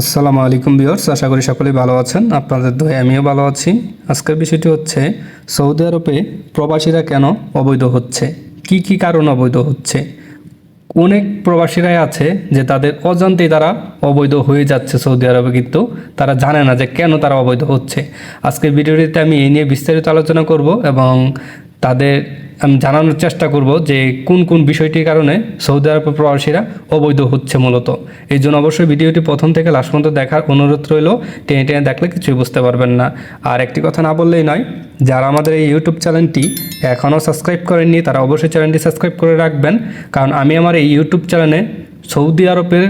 আসসালামু আলাইকুম বিয়র্স আশা করি সকলেই ভালো আছেন। আপনাদের দোয়ে আমিও ভালো আছি। আজকের বিষয়টি হচ্ছে, সৌদি আরবে প্রবাসীরা কেন অবৈধ হচ্ছে? কি কি কারণ অবৈধ হচ্ছে? অনেক প্রবাসীরাই আছে যে তাদের অজান্তেই তারা অবৈধ হয়ে যাচ্ছে সৌদি আরবে, কিন্তু তারা জানে না যে কেন তারা অবৈধ হচ্ছে। আজকের ভিডিওটিতে আমি এই নিয়ে বিস্তারিত আলোচনা করব এবং তাদের আমি জানানোর চেষ্টা করব যে কোন কোন বিষয়টির কারণে সৌদি আরবের প্রবাসীরা অবৈধ হচ্ছে মূলত। এই জন্য অবশ্যই ভিডিওটি প্রথম থেকে লাস্ট পর্যন্ত দেখার অনুরোধ রইল। টেনে টেনে দেখলে কিছুই বুঝতে পারবেন না। আর একটি কথা না বললেই নয়, যারা আমাদের এই ইউটিউব চ্যানেলটি এখনও সাবস্ক্রাইব করেননি, তারা অবশ্যই চ্যানেলটি সাবস্ক্রাইব করে রাখবেন। কারণ আমি আমার এই ইউটিউব চ্যানেলে সৌদি আরবের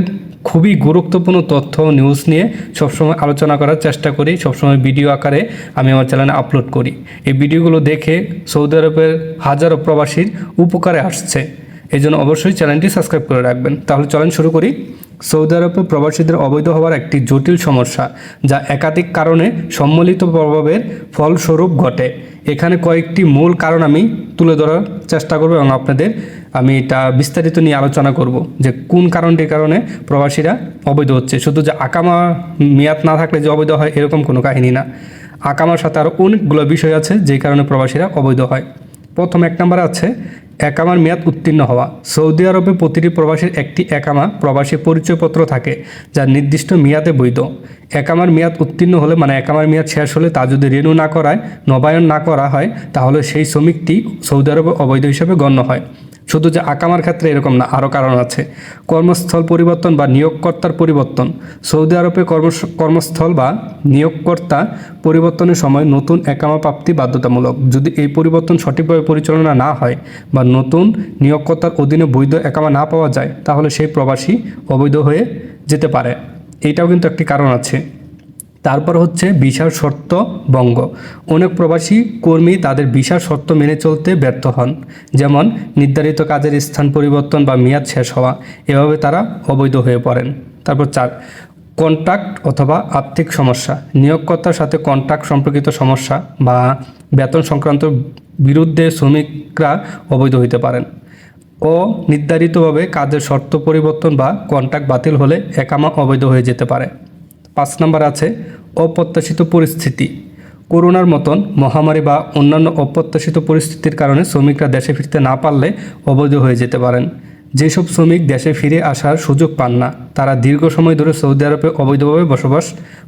খুবই গুরুত্বপূর্ণ তথ্য নিউজ নিয়ে সবসময় আলোচনা করার চেষ্টা করি, সবসময় ভিডিও আকারে আমি আমার চ্যানেলে আপলোড করি। এই ভিডিওগুলো দেখে সৌদি আরবের হাজারো প্রবাসীর উপকারে আসছে। এই জন্য অবশ্যই চ্যানেলটি সাবস্ক্রাইব করে রাখবেন। তাহলে চলেন শুরু করি। সৌদি আরবে প্রবাসীদের অবৈধ হওয়ার একটি জটিল সমস্যা, যা একাধিক কারণে সম্মিলিত প্রভাবের ফলস্বরূপ ঘটে। এখানে কয়েকটি মূল কারণ আমি তুলে ধরার চেষ্টা করব এবং আপনাদের আমি এটা বিস্তারিত নিয়ে আলোচনা করব, যে কোন কারণটির কারণে প্রবাসীরা অবৈধ হচ্ছে। শুধু যে আকামা মেয়াদ না থাকলে যে অবৈধ হয় এরকম কোনো কাহিনী না। আকামার সাথে আরও অনেকগুলো বিষয় আছে যেই কারণে প্রবাসীরা অবৈধ হয়। প্রথম এক নম্বরে আছে একামার মেয়াদ উত্তীর্ণ হওয়া। সৌদি আরবে প্রতিটি প্রবাসীর একটি একামা প্রবাসী পরিচয়পত্র থাকে, যা নির্দিষ্ট মেয়াদে বৈধ। একামার মেয়াদ উত্তীর্ণ হলে মানে একামার মেয়াদ শেষ হলে তা যদি রেনু না করায়, নবায়ন না করা হয়, তাহলে সেই শ্রমিকটি সৌদি আরবে অবৈধ হিসেবে গণ্য হয়। শুধু যে আকামার ক্ষেত্রে এরকম না, আরও কারণ আছে। কর্মস্থল পরিবর্তন বা নিয়োগকর্তার পরিবর্তন। সৌদি আরবে কর্ম কর্মস্থল বা নিয়োগকর্তা পরিবর্তনের সময় নতুন একামা প্রাপ্তি বাধ্যতামূলক। যদি এই পরিবর্তন সঠিকভাবে পরিচালনা না হয় বা নতুন নিয়োগকর্তার অধীনে বৈধ একামা না পাওয়া যায়, তাহলে সেই প্রবাসী অবৈধ হয়ে যেতে পারে। এইটাও কিন্তু একটি কারণ আছে। তারপর হচ্ছে ভিসার শর্ত ভঙ্গ। অনেক প্রবাসী কর্মী তাদের ভিসার শর্ত মেনে চলতে ব্যর্থ হন। যেমন নির্ধারিত কাজের স্থান পরিবর্তন বা মেয়াদ শেষ হওয়া, এভাবে তারা অবৈধ হয়ে পড়েন। তারপর চার, কন্ট্রাক্ট অথবা আর্থিক সমস্যা। নিয়োগকর্তার সাথে কন্ট্রাক্ট সম্পর্কিত সমস্যা বা বেতন সংক্রান্ত বিরুদ্ধে শ্রমিকরা অবৈধ হইতে পারেন। ও নির্ধারিতভাবে কাজের শর্ত পরিবর্তন বা কন্ট্রাক্ট বাতিল হলে একামা অবৈধ হয়ে যেতে পারে। পাঁচ নম্বর আছে, অপ্রত্যাশিত পরিস্থিতি। করোনার মতন মহামারী বা অন্যান্য অপ্রত্যাশিত পরিস্থিতির কারণে শ্রমিকরা দেশে ফিরতে না পারলে অবৈধ হয়ে যেতে পারেন। যেসব শ্রমিক দেশে ফিরে আসার সুযোগ পান না, তারা দীর্ঘ সময় ধরে সৌদি আরবে অবৈধভাবে বসবাস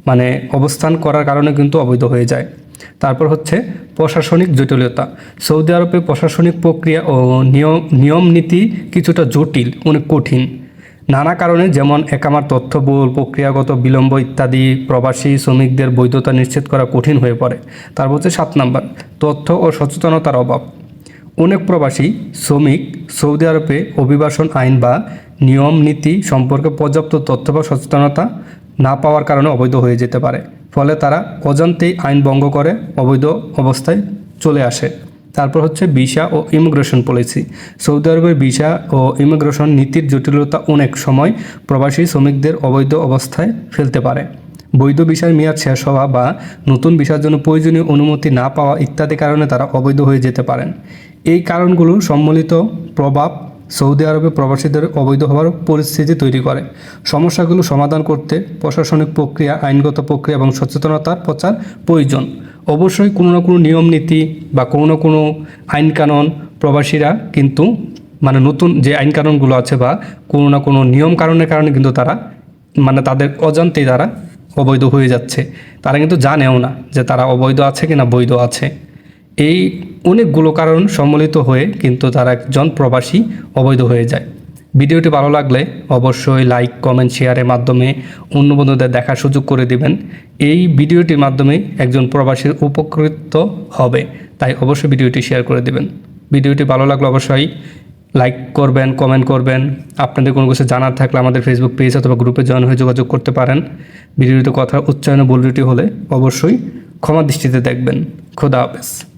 মানে অবস্থান করার কারণে কিন্তু অবৈধ হয়ে যায়। তারপর হচ্ছে প্রশাসনিক জটিলতা। সৌদি আরবে প্রশাসনিক প্রক্রিয়া ও নিয়ম নিয়ম নীতি কিছুটা জটিল, অনেক কঠিন। নানা কারণে যেমন একামার তথ্যবহুল, প্রক্রিয়াগত বিলম্ব ইত্যাদি প্রবাসী শ্রমিকদের বৈধতা নিশ্চিত করা কঠিন হয়ে পড়ে। তার হচ্ছে সাত নাম্বার, তথ্য ও সচেতনতার অভাব। অনেক প্রবাসী শ্রমিক সৌদি আরবে অভিবাসন আইন বা নিয়ম নীতি সম্পর্কে পর্যাপ্ত তথ্য বা সচেতনতা না পাওয়ার কারণে অবৈধ হয়ে যেতে পারে। ফলে তারা অজান্তেই আইন ভঙ্গ করে, অবৈধ অবস্থায় চলে আসে। তারপর হচ্ছে ভিসা ও ইমিগ্রেশন পলিসি। সৌদি আরবের ভিসা ও ইমিগ্রেশন নীতির জটিলতা অনেক সময় প্রবাসী শ্রমিকদের অবৈধ অবস্থায় ফেলতে পারে। বৈধ ভিসার মেয়াদ শেষ হওয়া বা নতুন ভিসার জন্য প্রয়োজনীয় অনুমতি না পাওয়া ইত্যাদি কারণে তারা অবৈধ হয়ে যেতে পারেন। এই কারণগুলো সম্মিলিত প্রভাব সৌদি আরবে প্রবাসীদের অবৈধ হওয়ার পরিস্থিতি তৈরি করে। সমস্যাগুলো সমাধান করতে প্রশাসনিক প্রক্রিয়া, আইনগত প্রক্রিয়া এবং সচেতনতার প্রচার প্রয়োজন। অবশ্যই কোনো না কোনো নিয়ম নীতি বা কোনো না কোনো আইন কানুন প্রবাসীরা কিন্তু মানে নতুন যে আইন কানুনগুলো আছে বা কোনো না কোনো নিয়ম কারণের কারণে কিন্তু তারা মানে তাদের অজান্তেই তারা অবৈধ হয়ে যাচ্ছে। তারা কিন্তু জানেও না যে তারা অবৈধ আছে কি না বৈধ আছে। এই অনেকগুলো কারণ সম্মিলিত হয়ে কিন্তু তারা একজন প্রবাসী অবৈধ হয়ে যায়। ভিডিওটি ভালো লাগলে অবশ্যই লাইক, কমেন্ট, শেয়ারের মাধ্যমে অন্য বন্ধুদের দেখার সুযোগ করে দিবেন। এই ভিডিওটির মাধ্যমে একজন প্রবাসীর উপকৃত হবে, তাই অবশ্যই ভিডিওটি শেয়ার করে দিবেন। ভিডিওটি ভালো লাগলে অবশ্যই লাইক করবেন, কমেন্ট করবেন। আপনাদের কোনো কিছু জানার থাকলে আমাদের ফেসবুক পেজ অথবা গ্রুপে জয়েন হয়ে যোগাযোগ করতে পারেন। ভিডিওটিতে কথা উচ্চারণে ভুল হলে অবশ্যই ক্ষমা দৃষ্টিতে দেখবেন। খোদা হাফেজ।